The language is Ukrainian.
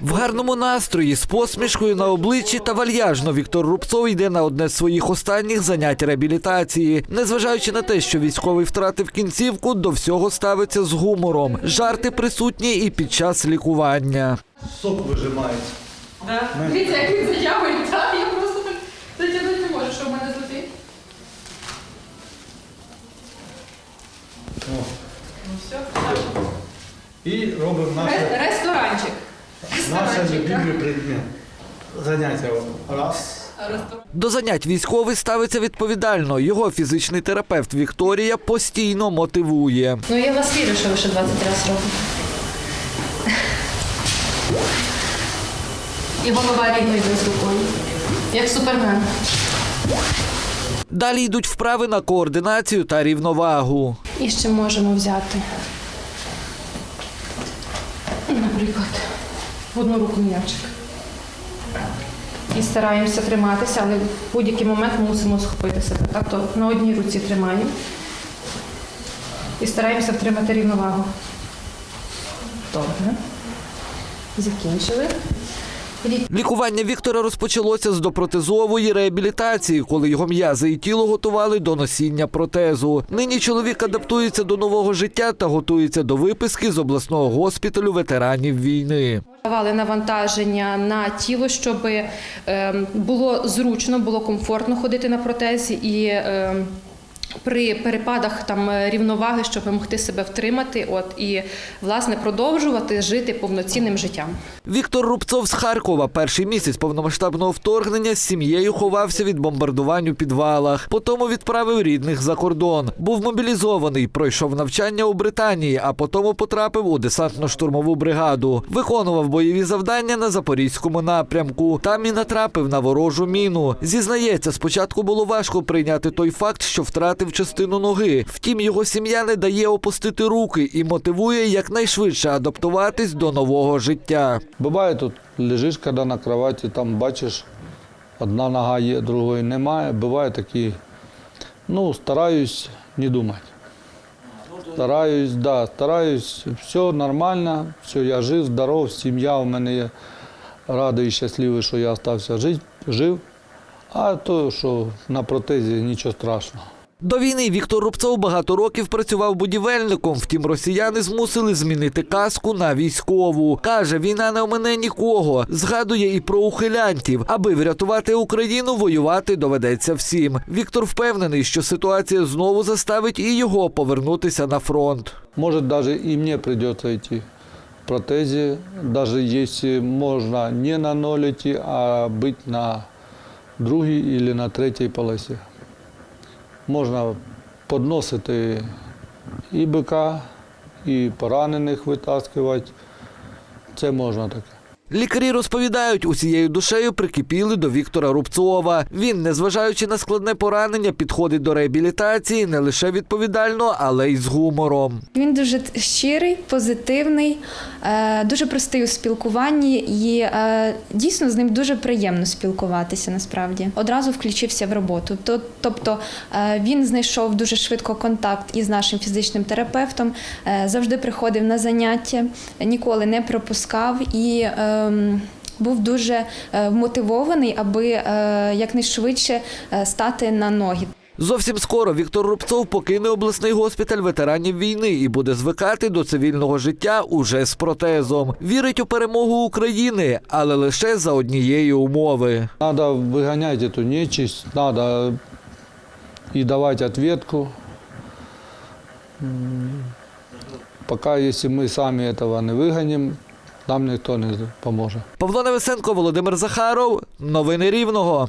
В гарному настрої, з посмішкою на обличчі та вальяжно Віктор Рубцов йде на одне з своїх останніх занять реабілітації. Незважаючи на те, що військовий втратив кінцівку, до всього ставиться з гумором. Жарти присутні і під час лікування. Сок вижимається. Да. Дивіться, як він затягує, так? Я просто так затягнути не можу, що в мене злотий. Ну все. І робимо наше, Ресторанчик. Наше любимий предмет. Заняття. Раз. До занять військовий ставиться відповідально. Його фізичний терапевт Вікторія постійно мотивує. Ну я вас вірю, що ви ще 20 разів робите. І голова рівно йде з рукою. Як супермен. Далі йдуть вправи на координацію та рівновагу. І ще можемо взяти. Наприклад, в одну руку м'ячик. І стараємося триматися, але в будь-який момент мусимо схопити себе. Тобто на одній руці тримаємо. І стараємося втримати рівновагу. Добре. Закінчили. Лікування Віктора розпочалося з допротезової реабілітації, коли його м'язи і тіло готували до носіння протезу. Нині чоловік адаптується до нового життя та готується до виписки з обласного госпіталю ветеранів війни. Давали навантаження на тіло, щоб е, було зручно, було комфортно ходити на протезі і е, при перепадах там е, рівноваги, щоб могти себе втримати, от і власне продовжувати жити повноцінним життям. Віктор Рубцов з Харкова перший місяць повномасштабного вторгнення з сім'єю ховався від бомбардувань у підвалах. Потім відправив рідних за кордон. Був мобілізований, пройшов навчання у Британії, а потім потрапив у десантно-штурмову бригаду. Виконував бойові завдання на запорізькому напрямку. Там і натрапив на ворожу міну. Зізнається, спочатку було важко прийняти той факт, що втратив частину ноги. Втім, його сім'я не дає опустити руки і мотивує якнайшвидше адаптуватись до нового життя. Буває тут лежиш, коли на кроваті, там бачиш, одна нога є, другої немає. Буває такі, ну, стараюсь не думати. Стараюсь, да, стараюсь, все нормально, все, я жив, здоров, сім'я у мене є. Радий і щасливий, що я залишився жити, жив. А то, що на протезі нічого страшного. До війни Віктор Рубцов багато років працював будівельником. Втім, росіяни змусили змінити каску на військову. Каже, війна не омине нікого. Згадує і про ухилянтів. Аби врятувати Україну, воювати доведеться всім. Віктор впевнений, що ситуація знову заставить і його повернутися на фронт. Может, даже и мне придется идти в протезе, даже если можно не на ноль а быть на другій или на третій полосі. Можна підносити і бика, і поранених витаскувати. Це можна таке. Лікарі розповідають, усією душею прикипіли до Віктора Рубцова. Він, незважаючи на складне поранення, підходить до реабілітації не лише відповідально, але й з гумором. Він дуже щирий, позитивний, е, дуже простий у спілкуванні і е, дійсно з ним дуже приємно спілкуватися насправді. Одразу включився в роботу. Тобто е, він знайшов дуже швидко контакт із нашим фізичним терапевтом, завжди приходив на заняття, ніколи не пропускав і. ем, Був дуже е, вмотивований, аби е, якнайшвидше е, стати на ноги. Зовсім скоро Віктор Рубцов покине обласний госпіталь ветеранів війни і буде звикати до цивільного життя уже з протезом. Вірить у перемогу України, але лише за однієї умови. Надо выгонять эту нечисть, надо и давать ответку. М, Пока, если мы сами этого не выгоним, нам ніхто не поможе. Павло Невесенко, Володимир Захаров. Новини Рівного.